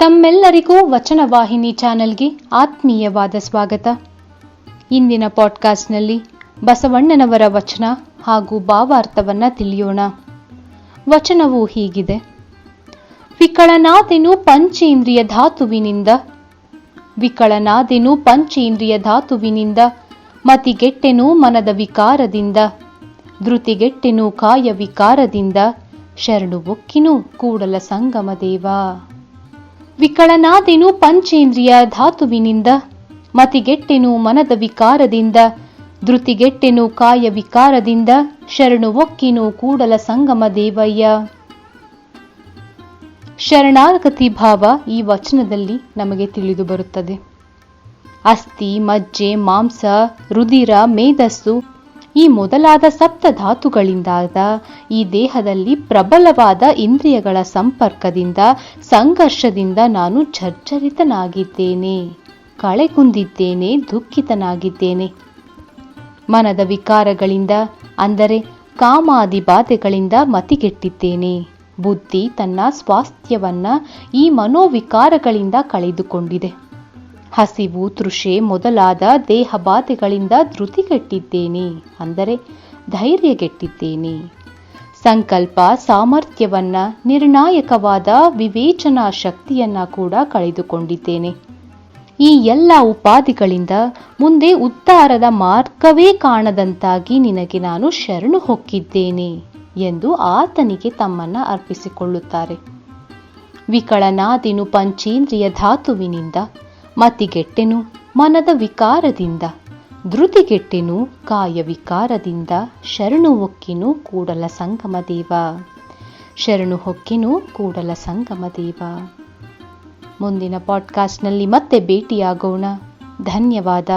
ತಮ್ಮೆಲ್ಲರಿಗೂ ವಚನವಾಹಿನಿ ಚಾನೆಲ್ಗೆ ಆತ್ಮೀಯವಾದ ಸ್ವಾಗತ. ಇಂದಿನ ಪಾಡ್ಕಾಸ್ಟ್ನಲ್ಲಿ ಬಸವಣ್ಣನವರ ವಚನ ಹಾಗೂ ಭಾವಾರ್ಥವನ್ನ ತಿಳಿಯೋಣ. ವಚನವು ಹೀಗಿದೆ. ವಿಕಳನಾದೆನು ಪಂಚೇಂದ್ರಿಯ ಧಾತುವಿನಿಂದ, ವಿಕಳನಾದೆನು ಪಂಚೇಂದ್ರಿಯ ಧಾತುವಿನಿಂದ, ಮತಿಗೆಟ್ಟೆನು ಮನದ ವಿಕಾರದಿಂದ, ಧೃತಿಗೆಟ್ಟೆನು ಕಾಯ ವಿಕಾರದಿಂದ, ಶರಣು ಒಕ್ಕಿನು ಕೂಡಲ ಸಂಗಮ ದೇವ. ವಿಕಳನಾದೆನು ಪಂಚೇಂದ್ರಿಯ ಧಾತುವಿನಿಂದ. ಮತಿಗೆಟ್ಟೆನು ಮನದ ವಿಕಾರದಿಂದ. ಧೃತಿಗೆಟ್ಟೆನು ಕಾಯ ವಿಕಾರದಿಂದ. ಶರಣು ಒಕ್ಕಿನು ಕೂಡಲ ಸಂಗಮ ದೇವಯ್ಯ. ಶರಣಾಗತಿ ಭಾವ ಈ ವಚನದಲ್ಲಿ ನಮಗೆ ತಿಳಿದು ಬರುತ್ತದೆ. ಅಸ್ಥಿ, ಮಜ್ಜೆ, ಮಾಂಸ ರುದಿರ ಮೇಧಸ್ಸು ಈ ಮೊದಲಾದ ಸಪ್ತ ಧಾತುಗಳಿಂದಾದ ಈ ದೇಹದಲ್ಲಿ ಪ್ರಬಲವಾದ ಇಂದ್ರಿಯಗಳ ಸಂಪರ್ಕದಿಂದ, ಸಂಘರ್ಷದಿಂದ ನಾನು ಜರ್ಜರಿತನಾಗಿದ್ದೇನೆ ಕಳೆಗುಂದಿದ್ದೇನೆ, ದುಃಖಿತನಾಗಿದ್ದೇನೆ. ಮನದ ವಿಕಾರಗಳಿಂದ, ಅಂದರೆ ಕಾಮಾದಿ ಬಾಧೆಗಳಿಂದ ಮತಿಗೆಟ್ಟಿದ್ದೇನೆ. ಬುದ್ಧಿ ತನ್ನ ಸ್ವಾಸ್ಥ್ಯವನ್ನು ಈ ಮನೋವಿಕಾರಗಳಿಂದ ಕಳೆದುಕೊಂಡಿದೆ. ಹಸಿವು, ತೃಷೆ ಮೊದಲಾದ ದೇಹ ಬಾಧೆಗಳಿಂದ ಧೃತಿಗೆಟ್ಟಿದ್ದೇನೆ, ಅಂದರೆ ಧೈರ್ಯಗೆಟ್ಟಿದ್ದೇನೆ. ಸಂಕಲ್ಪ, ಸಾಮರ್ಥ್ಯವನ್ನ, ನಿರ್ಣಾಯಕವಾದ ವಿವೇಚನಾ ಶಕ್ತಿಯನ್ನ ಕೂಡ ಕಳೆದುಕೊಂಡಿದ್ದೇನೆ. ಈ ಎಲ್ಲ ಉಪಾಧಿಗಳಿಂದ ಮುಂದೆ ಉತ್ತಾರದ ಮಾರ್ಗವೇ ಕಾಣದಂತಾಗಿ ನಿನಗೆ ನಾನು ಶರಣು ಹೊಕ್ಕಿದ್ದೇನೆ, ಎಂದು ಆತನಿಗೆ ತಮ್ಮನ್ನ ಅರ್ಪಿಸಿಕೊಳ್ಳುತ್ತಾರೆ. ವಿಕಳನಾದಿನು ಪಂಚೇಂದ್ರಿಯ ಧಾತುವಿನಿಂದ ಮತಿಗೆಟ್ಟೆನು ಮನದ ವಿಕಾರದಿಂದ, ಧೃತಿಗೆಟ್ಟೆನು ಕಾಯ ವಿಕಾರದಿಂದ, ಶರಣು ಹೊಕ್ಕಿನು ಕೂಡಲ ಸಂಗಮ ದೇವ. ಶರಣು ಹೊಕ್ಕಿನು ಕೂಡಲ ಸಂಗಮ ದೇವ. ಮುಂದಿನ ಪಾಡ್ಕಾಸ್ಟ್ನಲ್ಲಿ ಮತ್ತೆ ಭೇಟಿಯಾಗೋಣ. ಧನ್ಯವಾದ.